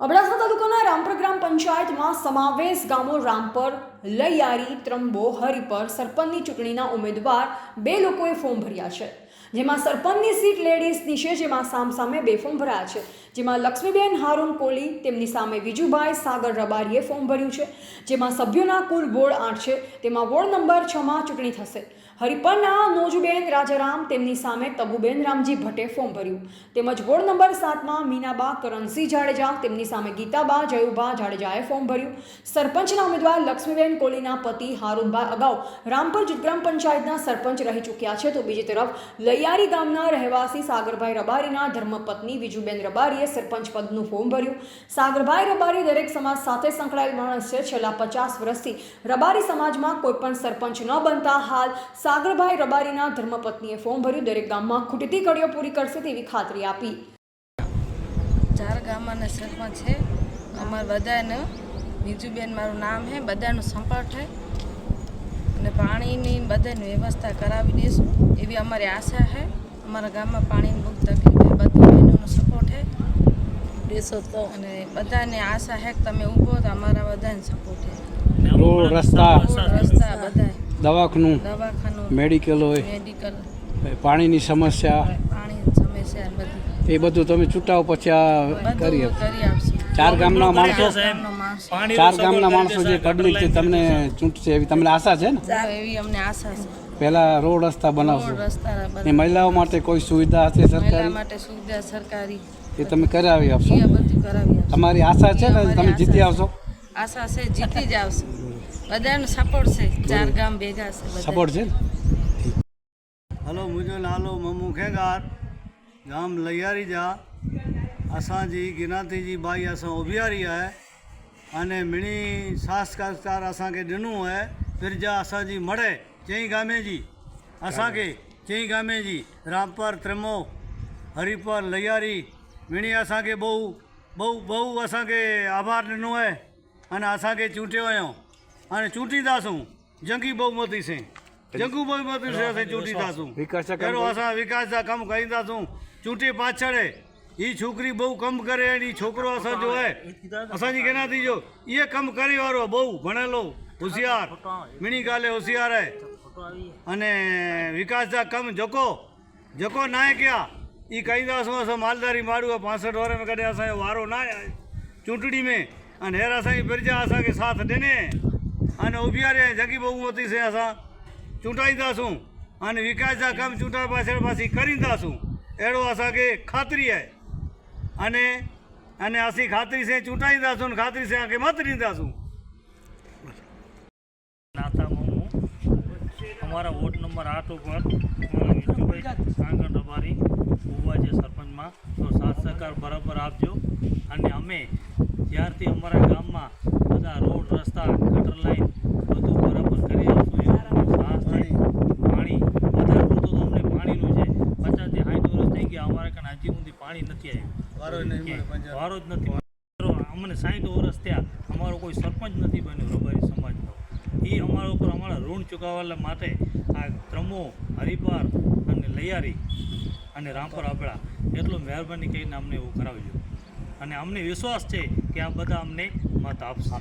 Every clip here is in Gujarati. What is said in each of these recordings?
અબડાસા તાલુકાના રામપર ગ્રામ પંચાયતમાં સમાવેશ ગામો રામપર, લૈયારી, ત્રંબો, હરિપર સરપંચની ચૂંટણીના ઉમેદવાર બે લોકોએ ફોર્મ ભર્યા છે. જેમાં સરપંચની સીટ લેડીઝની છે, જેમાં સામસામે બે ફોર્મ ભરાયા છે. જેમાં લક્ષ્મીબેન હારૂન કોલી, તેમની સામે વિજુભાઈ સાગર રબારીએ ફોર્મ ભર્યું છે. જેમાં સભ્યોના કુલ વોર્ડ આઠ છે. તેમાં વોર્ડ નંબર છમાં ચૂંટણી થશે. હરિપરના નોજુબેન, રાજારામ તેમની સામે તબુબેન રામજી ભટ્ટે ફોર્મ ભર્યું. તેમજ વોર્ડ નંબર સાતમાં મીનાબા, કરણસિંહ જાડેજા તેમની સામે ગીતાબા જયુબા જાડેજાએ ફોર્મ ભર્યું. સરપંચના ઉમેદવાર લક્ષ્મીબેન કોલીના પતિ હારૂનભાઈ અગાઉ રામપર ગ્રામ પંચાયતના સરપંચ રહી ચૂક્યા છે. તો બીજી તરફ લૈયારી ગામના રહેવાસી સાગરભાઈ રબારીના ધર્મપત્ની વિજુબેન રબારીએ સરપંચ પદનું ફોર્મ ભર્યું. સાગરભાઈ રબારી દરેક સમાજ સાથે સંકળાયેલ માણસ છે. છેલ્લા પચાસ વર્ષથી રબારી સમાજમાં કોઈપણ સરપંચ ન બનતા હાલ સાગરભાઈ રબારીના ધર્મપત્નીએ ફોર્મ ભર્યું દરેક ગામમાં ખૂટતી કડીઓ પૂરી કરશે તેવી ખાતરી આપી. ચાર ગામના સરપંચ છે. અમારે બધાને બીજુબેન મારું નામ છે બધાનું સંપર્ક છે અને પાણીની બધાની વ્યવસ્થા કરાવી દઈશું એવી અમારી આશા છે અમારા ગામમાં પાણીની બહુ તકલીફ છે બધું બહેનોનો સપોર્ટ છે દેશો તો અને બધાને આશા છે કે તમે ઊભો તો અમારા બધાને સપોર્ટ છે રોડ રસ્તા રસ્તા બધા દવાખાનું. દવાખાનું મેડિકલ હોય. મેડિકલ. પાણીની સમસ્યા. એ બધું તમે ચૂંટાવ પછી આ કરી ચાર ગામના માણસો ચાર ગામના માણસો જે પબ્લિક છે તમને ચૂંટશે એવી તમને આશા છે ને? એવી અમને આશા છે. પહેલા રોડ રસ્તા બનાવશો. ને મહિલાઓ માટે કોઈ સુવિધા હશે સરકારી? માટે સુવિધા સરકારી. એ તમે કરાવી આપશો? તમારી આશા છે ને? તમે જીતી આવશો? આશા છે જીતી જ આવશો. બધાનો સપોર્ટ છે. ચાર ગામ ભેગા છે સપોર્ટ છે नालो ममू खेगार गाम लैयारी जा असांजी गिनाती जी बाई असां उभियारी आहे अने मिणी संस्कार असांखे ॾिनो आहे फिरजा असांजी मड़े चई गामे जी असांखे चई गामे जी रामपर त्रिमो हरिपर लैयारी मिणी असांखे बहु बहु बहु असांखे आभार ॾिनो आहे अने असांखे चूंटियो हुयो हाणे चूंटींदासूं जंगी बहुमती से જંગુ ભાઈ બધું છે ચૂંટી થશું વિકાસ એનો અસાં વિકાસ કમ કહી થશું ચૂંટી પાછળે એ. છોકરી બહુ કમ કરે અને છોકરો અસાં જો હે અસાંજી કેનાથી જો એ કમ કરી વાળો બહુ ભણેલો હોશિયાર. મીણી ગાલે હોશિયાર હે અને વિકાસ દા કમ જકો. જકો નાય ક્યાં? એ કહી દાસું અસાં માલદારી મારું પાસઠ વારે મેં કદી અસાંજો વારો ના ચૂંટણી મેં. અને હેર અસાંજી પ્રજા અસાંકે સાથ દેને. અને ઊભી રે જગી બહુ મોતી છે અસાં ચૂંટાઈ દાશું અને વિકાસના કામ ચૂંટાઈ પાછળ પાછી કરી દાશું એડો આશા ખાતરી આવે અને અને આશી ખાતરી છે, ચૂંટાઈ દાશું ને ખાતરી છે આગે મતરી દાશું અમારા વોર્ડ નંબર આઠ ઉપર સાંગર ડબારી ઊભા છે સરપંચમાં, તો સાથ સહકાર બરાબર આપજો. અને અમે જ્યારથી અમારા ગામમાં બધા રોડ, રસ્તા, ગટર લાઈન બધું વારો જ નથી અમને સાઠ વર્ષ થયા. અમારો કોઈ સરપંચ નથી બન્યો રબારી સમાજનો. એ અમારા ઉપર અમારા ઋણ ચૂકવવા માટે આ ત્રમો હરિપાર અને લૈયારી અને રામપર આપડા એટલું મહેરબાની કરીને અમને એવું કરાવજો. અને અમને વિશ્વાસ છે કે આ બધા અમને મત આપશે.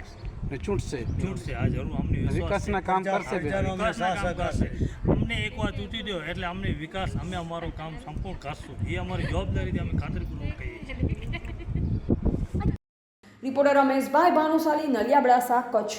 ને ચૂંટશે. ચૂંટશે આ જરૂર અમને. વિકાસના કામ કરશે. વિકાસના કામ કરશે. અમને એકવાર ચૂંટી દો એટલે અમને વિકાસ અમે અમારું કામ સંપૂર્ણ કરશું. એ અમારી જવાબદારીથી અમે ખાતરીપૂર્વક કહીએ છીએ. રિપોર્ટર રમેશભાઈ ભાનુશાલી નલિયાબડાસા કચ્છ.